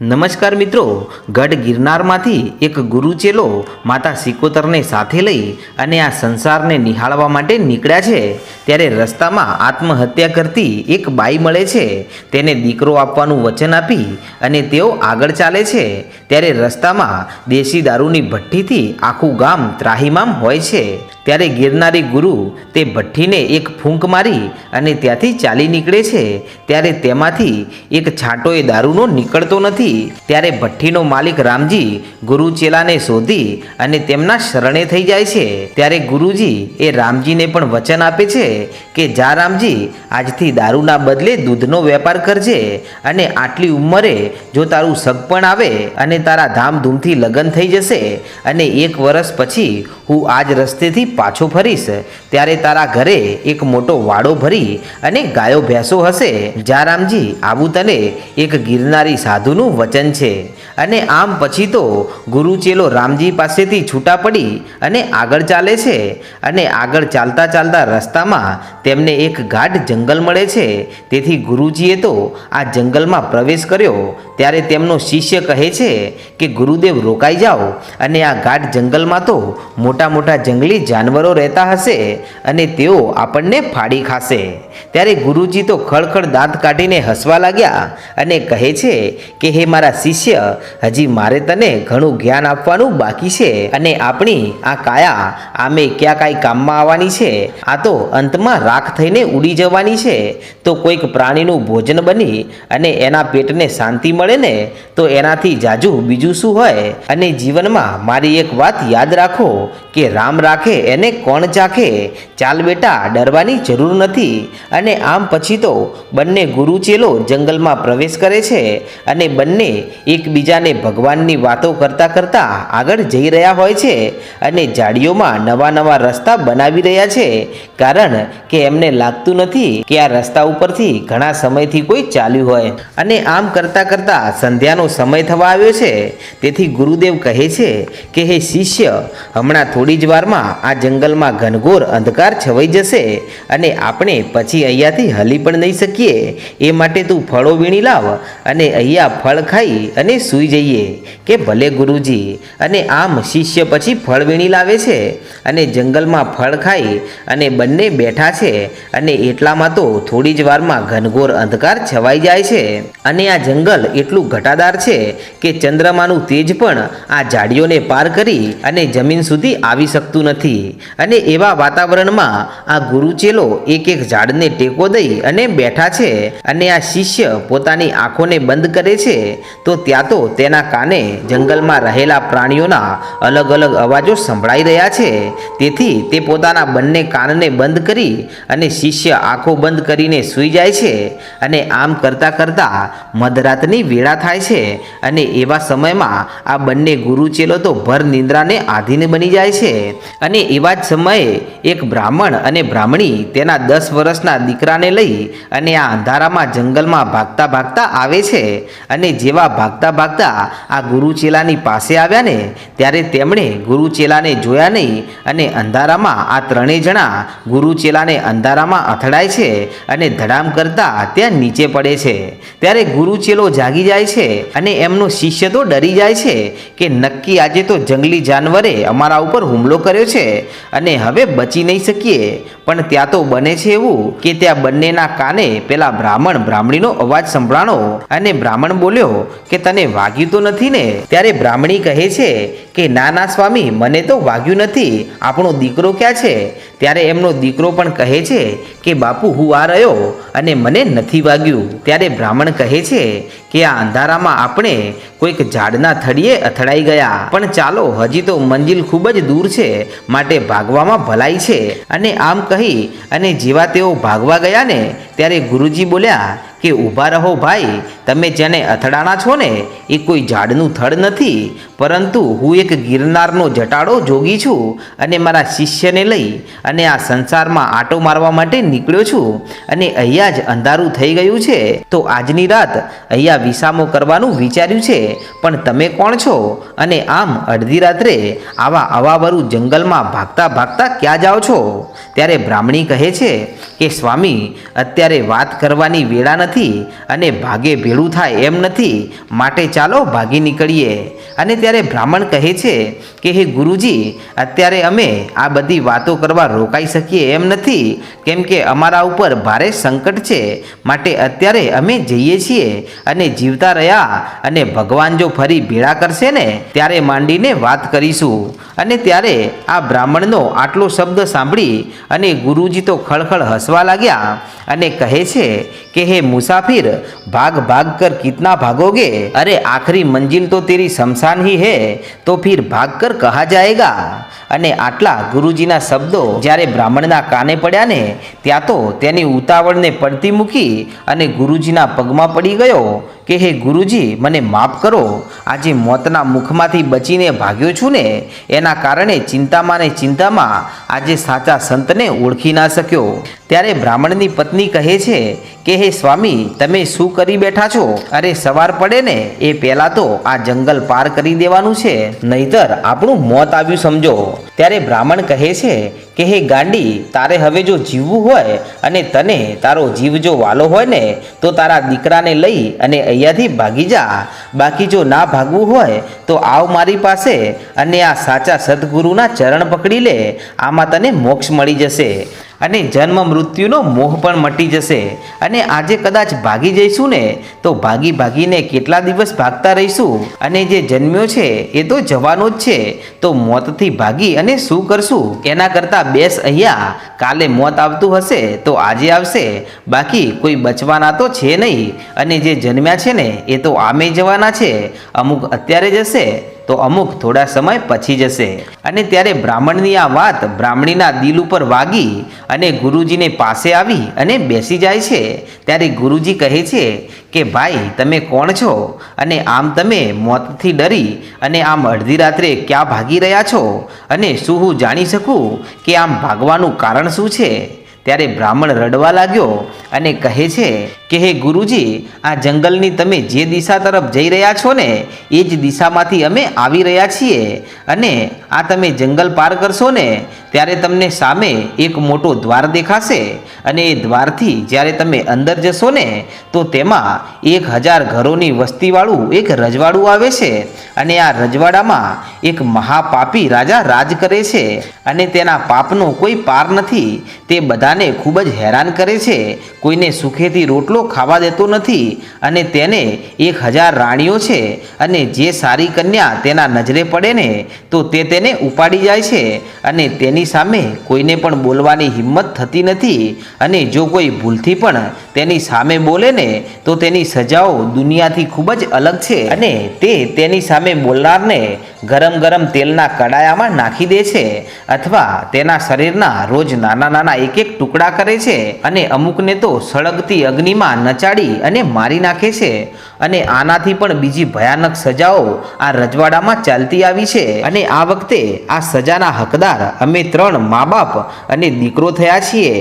નમસ્કાર મિત્રો, ગઢ ગિરનારમાંથી એક ગુરુચેલો માતા સિકોતરને સાથે લઈ અને આ સંસારને નિહાળવા માટે નીકળ્યા છે. ત્યારે રસ્તામાં આત્મહત્યા કરતી એક બાઈ મળે છે. તેને દીકરો આપવાનું વચન આપી અને તેઓ આગળ ચાલે છે. ત્યારે રસ્તામાં દેશી દારૂની ભઠ્ઠીથી આખું ગામ ત્રાહીમામ હોય છે. ત્યારે ગિરનારી ગુરુ તે ભઠ્ઠીને એક ફૂંક મારી અને ત્યાંથી ચાલી નીકળે છે. ત્યારે તેમાંથી એક છાંટો એ દારૂનો નીકળતો નથી. ત્યારે ભઠ્ઠીનો માલિક રામજી ગુરુ ચેલાને શોધી અને તેમના શરણે થઈ જાય છે. ત્યારે ગુરુજી એ રામજીને પણ વચન આપે છે કે, જા રામજી, આજથી દારૂના બદલે દૂધનો વેપાર કરજે અને આટલી ઉંમરે જો તારું સગપણ આવે અને તારા ધામધૂમથી લગ્ન થઈ જશે અને એક વર્ષ પછી હું આજ રસ્તેથી પાછો ફરીશ. ત્યારે તારા ઘરે એક મોટો વાડો ભરી અને ગાયો ભેંસો હશે. જારામજી, આવું તને એક ગિરનારી સાધુનું વચન છે. અને આમ પછી તો ગુરુ ચેલો રામજી પાસેથી છૂટા પડી અને આગળ ચાલે છે. અને આગળ ચાલતા ચાલતા રસ્તામાં તેમને એક ગાઢ જંગલ મળે છે. તેથી ગુરુજીએ તો આ જંગલમાં પ્રવેશ કર્યો ત્યારે તેમનો શિષ્ય કહે છે કે, ગુરુદેવ, રોકાઈ જાઓ અને આ ગાઢ જંગલમાં તો મોટા મોટા જંગલી જાનવરો રહેતા હશે અને તેઓ આપણને ફાડી ખાશે. ત્યારે ગુરુજી તો ખળખળ દાંત કાઢીને હસવા લાગ્યા અને કહે છે કે, હે મારા શિષ્ય, હજી મારે તને ઘણું જ્ઞાન આપવાનું બાકી છે અને આપણી આ કાયા આમે ક્યાં કાંઈ કામમાં આવવાની છે? આ તો અંતમાં રાખ થઈને ઉડી જવાની છે. તો કોઈક પ્રાણીનું ભોજન બની અને એના પેટને શાંતિ મળે ને તો એનાથી જાજુ બીજું શું હોય? અને જીવનમાં મારી એક વાત યાદ રાખો કે રામ રાખે, એને કોણ ચાખે? ચાલ બેટા, ડરવાની જરૂર નથી. અને આમ પછી તો બંને ગુરુ ચેલો જંગલમાં પ્રવેશ કરે છે અને બંને એકબીજાને ભગવાનની વાતો કરતા કરતા આગળ જઈ રહ્યા હોય છે અને ઝાડીઓમાં નવા નવા રસ્તા બનાવી રહ્યા છે. કારણ કે એમને લાગતું નથી કે આ રસ્તા ઉપરથી ઘણા સમયથી કોઈ ચાલ્યું હોય. અને આમ કરતા કરતા સંધ્યાનો સમય થવા આવ્યો છે. તેથી ગુરુદેવ કહે છે કે, હે શિષ્ય, હમણાં થોડી જ વારમાં આ જંગલમાં ઘનઘોર અંધકાર છવાઈ જશે અને આપણે પછી અહીંયાથી હલી પણ નહીં શકીએ. એ માટે તું ફળો વીણી લાવ અને અહીંયા ફળ ખાઈ અને સૂઈ જઈએ. કે ભલે ગુરુજી, અને આમ શિષ્ય પછી ફળ વીણી લાવે છે અને જંગલમાં ફળ ખાઈ અને બંને બેઠા છે અને એટલામાં તો થોડી જ વારમાં ઘનઘોર અંધકાર છવાઈ જાય છે. અને આ જંગલ એટલું ઘટાદાર છે કે ચંદ્રમાનું તેજ પણ આ ઝાડીઓને પાર કરી અને જમીન સુધી આવી શકતું નથી. અને એવા વાતાવરણમાં આ ગુરુચેલો એક એક ઝાડને ટેકો દઈ અને બેઠા છે અને આ શિષ્ય પોતાની આંખોને બંધ કરે છે, તો ત્યાં તો તેના કાને જંગલમાં રહેલા પ્રાણીઓના અલગ અલગ અવાજો સંભળાઈ રહ્યા છે. તેથી તે પોતાના બંને કાનને બંધ કરી અને શિષ્ય આંખો બંધ કરીને સૂઈ જાય છે અને આમ કરતાં કરતાં મધરાતની વેળા થાય છે અને એવા સમયમાં આ બંને ગુરુચેલો તો ભર નિંદ્રાને આધીન બની જાય છે. અને એવા જ સમયે એક બ્રાહ્મણ અને બ્રાહ્મણી તેના દસ વર્ષના દીકરાને લઈ અને આ અંધારામાં જંગલમાં ભાગતા ભાગતા આવે છે. અને જેવા ભાગતા ભાગતા આ ગુરુચેલાની પાસે આવ્યા ને ત્યારે તેમણે ગુરુચેલાને જોયા નહીં અને અંધારામાં આ ત્રણેય જણા ગુરુચેલાને અંધારામાં અથડાય છે અને ધડામ કરતા ત્યાં નીચે પડે છે. ત્યારે ગુરુચેલો જાગી જાય છે અને એમનો શિષ્ય તો ડરી જાય છે કે નક્કી આજે તો જંગલી જાનવરે અમારા ઉપર હુમલો કર્યો છે અને હવે બચી નહીં શકીએ. પણ ત્યાં તો બને છે એવું કે ત્યાં બંનેના કાને પેલા બ્રાહ્મણ બ્રાહ્મણીનો અવાજ સંભળાણો અને બ્રાહ્મણ બોલ્યો કે તને વાગ્યું તો નથી ને? ત્યારે બ્રાહ્મણી કહે છે કે, ના ના, સ્વામી, મને તો વાગ્યું નથી. આપણો દીકરો ક્યાં છે? ત્યારે એમનો દીકરો પણ કહે છે કે, બાપુ, હું આ રહ્યો અને મને નથી વાગ્યું. ત્યારે બ્રાહ્મણ કહે છે કે, આ અંધારામાં આપણે કોઈક ઝાડના થડીએ અથડાઈ ગયા. પણ ચાલો, હજી તો મંજિલ ખૂબ જ દૂર છે, માટે ભાગવામાં ભલાઈ છે. અને આમ કહી અને જેવા તેઓ ભાગવા ગયા ને, ત્યારે ગુરુજી બોલ્યા કે ઊભા રહો ભાઈ, તમે જેને અથડાણા છો ને, એ કોઈ ઝાડનું થડ નથી. પરંતુ હું એક ગિરનારનો જટાડો જોગી છું અને મારા શિષ્યને લઈ અને આ સંસારમાં આટો મારવા માટે નીકળ્યો છું અને અહીંયા જ અંધારું થઈ ગયું છે. તો આજની રાત અહીંયા વિસામો કરવાનું વિચાર્યું છે. પણ તમે કોણ છો? અને આમ અડધી રાત્રે આવા અવાવરું જંગલમાં ભાગતા ભાગતા ક્યાં જાઓ છો? ત્યારે બ્રાહ્મણી કહે છે કે, સ્વામી, અત્યારે વાત કરવાની વેળા અને ભાગે ભેળું થાય એમ નથી. માટે ચાલો ભાગી નીકળીએ. અને ત્યારે બ્રાહ્મણ કહે છે કે, હે ગુરુજી, અત્યારે અમે આ બધી વાતો કરવા રોકાઈ શકીએ એમ નથી. કેમ કે અમારા ઉપર ભારે સંકટ છે. માટે અત્યારે અમે જઈએ છીએ અને જીવતા રહ્યા અને ભગવાન જો ફરી ભેળા કરશે ને, ત્યારે માંડીને વાત કરીશું. અને ત્યારે આ બ્રાહ્મણનો આટલો શબ્દ સાંભળી અને ગુરુજી તો ખળખળ હસવા લાગ્યા. અને કહે છે કે, હે મુસાફિર, ભાગ ભાગ કર કિતના ભાગોગે? અરે આખરી મંજિલ તો તેરી શમશાન હી હે, તો ફિર ભાગ કર કહા જાયગા? અને આટલા ગુરુજીના શબ્દો જ્યારે બ્રાહ્મણના કાને પડ્યા ને, ત્યાં તો તેની ઉતાવળને પડતી મૂકી અને ગુરુજીના પગમાં પડી ગયો કે હે ગુરુજી, મને માફ કરો. આજે મોતના મુખમાંથી બચીને ભાગ્યો છું ને, એના કારણે ચિંતામાં ને ચિંતામાં આજે સાચા સંતને ઓળખી ના શક્યો. ત્યારે બ્રાહ્મણની પત્ની કહે છે કે, હે સ્વામી, તમે શું કરી બેઠા છો? અરે, સવાર પડે ને, એ પહેલાં તો આ જંગલ પાર કરી દેવાનું છે. નહીતર આપણું મોત આવ્યું સમજો. ત્યારે બ્રાહ્મણ કહે છે કે, હે ગાંડી, તારે હવે જો જીવવું હોય અને તને તારો જીવ જો વાલો હોય ને, તો તારા દીકરાને લઈ અને અહીંયાથી ભાગી જા. બાકી જો ના ભાગવું હોય, તો આવ મારી પાસે અને આ સાચા સદગુરુના ચરણ પકડી લે. આમાં તને મોક્ષ મળી જશે. અને જન્મ મૃત્યુનો મોહ પણ મટી જશે. અને આજે કદાચ ભાગી જઈશું ને, તો ભાગી ભાગીને કેટલા દિવસ ભાગતા રહીશું? અને જે જન્મ્યો છે, એ તો જવાનો જ છે. તો મોતથી ભાગી અને શું કરશું? એના કરતાં બેસ અહીંયા. કાલે મોત આવતું હશે, તો આજે આવશે. બાકી કોઈ બચવાના તો છે નહીં. અને જે જન્મ્યા છે ને, એ તો આમે જવાના છે. અમુક અત્યારે જશે તો અમુક થોડા સમય પછી જશે. અને ત્યારે બ્રાહ્મણની આ વાત બ્રાહ્મણીના દિલ ઉપર વાગી અને ગુરુજીને પાસે આવી અને બેસી જાય છે. ત્યારે ગુરુજી કહે છે કે, ભાઈ, તમે કોણ છો? અને આમ તમે મોતથી ડરી અને આમ અડધી રાત્રે ક્યાં ભાગી રહ્યા છો? અને શું હું જાણી શકું કે આમ ભાગવાનું કારણ શું છે? ત્યારે બ્રાહ્મણ રડવા લાગ્યો અને કહે છે કે, હે ગુરુજી, આ જંગલની તમે જે દિશા તરફ જઈ રહ્યા છો ને, એ જ દિશામાંથી અમે આવી રહ્યા છીએ અને આ તમે જંગલ પાર કરશો ને ત્યારે તમને સામે એક મોટો દ્વાર દેખાશે અને એ દ્વારથી જ્યારે તમે અંદર જશો ને, તો તેમાં એક હજાર ઘરોની વસ્તીવાળું એક રજવાડું આવે છે અને આ રજવાડામાં એક મહાપાપી રાજા રાજ કરે છે અને તેના પાપનો કોઈ પાર નથી. તે બધાને ખૂબ જ હેરાન કરે છે. કોઈને સુખેથી રોટલો ખાવા દેતો નથી અને તેને એક હજાર રાણીઓ છે અને જે સારી કન્યા તેના નજરે પડે ને, તો તે તેને ઉપાડી જાય છે અને તેની સામે કોઈને પણ બોલવાની હિંમત થતી નથી અને જો કોઈ ભૂલથી પણ તેની સામે બોલે ને, તો તેની સજાઓ દુનિયાથી ખૂબ જ અલગ છે અને તે તેની સામે બોલનારને ગરમ ગરમ તેલના કડાયામાં નાખી દે છે અથવા તેના શરીરના રોજ નાના નાના એક એક ટુકડા કરે છે અને અમુકને તો સળગતી અગ્નિમાં નચાડી અને મારી નાખે છે અને આનાથી પણ બીજી ભયાનક સજાઓ આ રજવાડામાં ચાલતી આવી છે. અને આ વખતે આ સજાના હકદાર અમે ત્રણ મા બાપ અને દીકરો થયા છીએ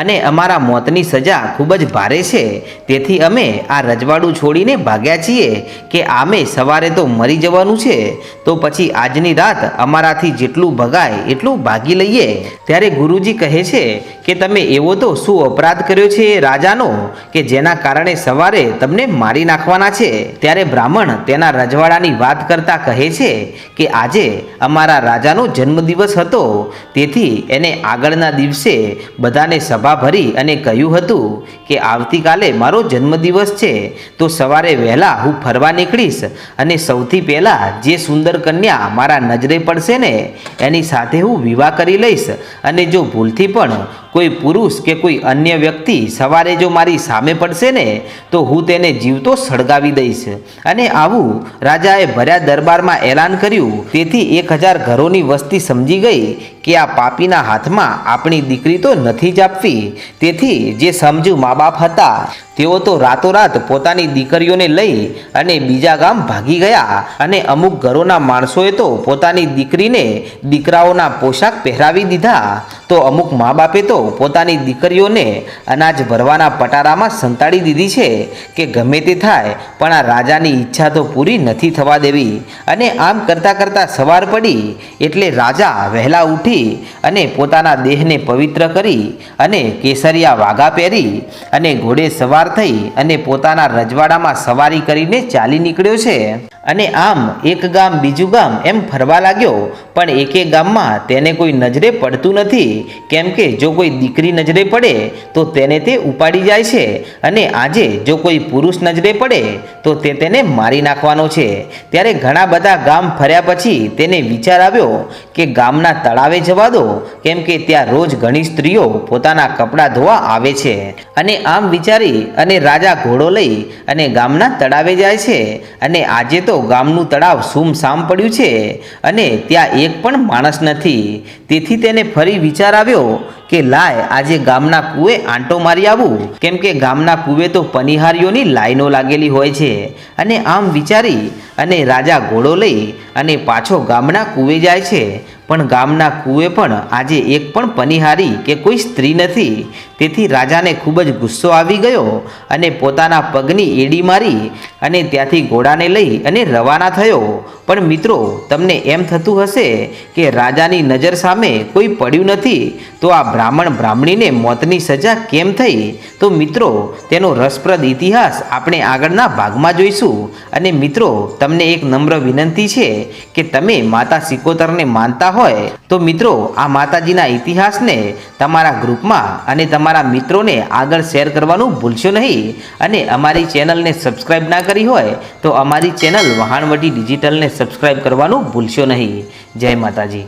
અને અમારા મોતની સજા ખૂબ જ ભારે છે. તેથી અમે આ રજવાડું છોડીને ભાગ્યા છીએ કે આમે સવારે તો મરી જવાનું છે. તો પછી આજની રાત અમારાથી જેટલું ભગાય એટલું ભાગી લઈએ. ત્યારે ગુરુજી કહે છે કે તમે એવો તો શું અપરાધ કર્યો છે એ રાજાનો કે જેના કારણે સવારે તમને મારી નાખવાના છે? ત્યારે બ્રાહ્મણ તેના રજવાડાની વાત કરતા કહે છે કે આજે અમારા રાજાનો જન્મદિવસ હતો. તેથી એને આગળના દિવસે બધાને સભા ભરી અને કહ્યું હતું કે આવતીકાલે મારો જન્મદિવસ છે, તો સવારે વહેલા હું ફરવા નીકળીશ અને સૌથી પહેલાં જે સુંદર કન્યા મારા નજરે પડશે ને, એની સાથે હું વિવાહ કરી લઈશ અને જો ભૂલથી પણ કોઈ પુરુષ કે કોઈ અન્ય વ્યક્તિ સવારે જો મારી સામે પડશે ને, તો હું તેને જીવતો સળગાવી દઈશ. અને આવું રાજાએ ભર્યા દરબારમાં એલાન કર્યું. તેથી એક હજાર ઘરોની વસ્તી સમજી ગઈ કે આ પાપીના હાથમાં આપણી દીકરી તો નથી જ આપવી. તેથી જે સમજુ મા બાપ હતા તેઓ તો રાતોરાત પોતાની દીકરીઓને લઈ અને બીજા ગામ ભાગી ગયા અને અમુક ઘરોના માણસોએ તો પોતાની દીકરીને દીકરાઓના પોશાક પહેરાવી દીધા. તો અમુક મા બાપે તો પોતાની દીકરીઓને અનાજ ભરવાના પટારામાં સંતાડી દીધી છે કે ગમે તે થાય, પણ આ રાજાની ઈચ્છા તો પૂરી નથી થવા દેવી. અને આમ કરતાં કરતાં સવાર પડી, એટલે રાજા વહેલા ઉઠી અને પોતાના દેહને પવિત્ર કરી અને કેસરિયા વાઘા પહેરી અને ઘોડે સવાર સવાર થઈ અને પોતાના રજવાડામાં સવારી કરીને ચાલી નીકળ્યો છે. અને આમ એક ગામ બીજું ગામ એમ ફરવા લાગ્યો, પણ એકે ગામમાં તેને કોઈ નજરે પડતું નથી. કેમ કે જો કોઈ દીકરી નજરે પડે, તો તેને તે ઉપાડી જાય છે. અને આજે જો કોઈ પુરુષ નજરે પડે, તો તે તેને મારી નાખવાનો છે. ત્યારે ઘણા બધા ગામ ફર્યા પછી તેને વિચાર આવ્યો કે ગામના તળાવે જવા દો. કેમ કે ત્યાં રોજ ઘણી સ્ત્રીઓ પોતાના કપડાં ધોવા આવે છે. અને આમ વિચારી અને રાજા ઘોડો લઈ અને ગામના તળાવે જાય છે. અને આજે તો ગામનું તળાવ સુમસામ પડ્યું છે અને ત્યાં એક પણ માણસ નથી. તેથી તેને ફરી વિચાર આવ્યો કે લાય, આજે ગામના કૂએ આંટો મારી આવું. કેમ કે ગામના કૂએ તો પનિહારીઓની લાઈનો લાગેલી હોય છે. અને આમ વિચારી અને રાજા ઘોડો લઈ અને પાછો ગામના કૂએ જાય છે. પણ ગામના કૂએ પણ આજે એક પણ પનિહારી કે કોઈ સ્ત્રી નથી. તેથી રાજાને ખૂબ જ ગુસ્સો આવી ગયો અને પોતાના પગની એડી મારી અને ત્યાંથી ઘોડાને લઈ અને રવાના થયો. પણ મિત્રો, તમને એમ થતું હશે કે રાજાની નજર સામે કોઈ પડ્યું નથી, તો આ બ્રાહ્મણ બ્રાહ્મણીને મોતની સજા કેમ થઈ? તો મિત્રો, તેનો રસપ્રદ ઇતિહાસ આપણે આગળના ભાગમાં જોઈશું. અને મિત્રો, તમને એક નમ્ર વિનંતી છે કે તમે માતા સિકોતરને માનતા હોય, તો મિત્રો, આ માતાજીના ઇતિહાસને તમારા ગ્રુપમાં અને તમારા મિત્રોને આગળ શેર કરવાનું ભૂલશો નહીં. અને અમારી ચેનલને સબસ્ક્રાઈબ ના કરી હોય, તો અમારી ચેનલ વહાણવટી ડિજિટલને સબસ્ક્રાઈબ કરવાનું ભૂલશો નહીં. જય માતાજી.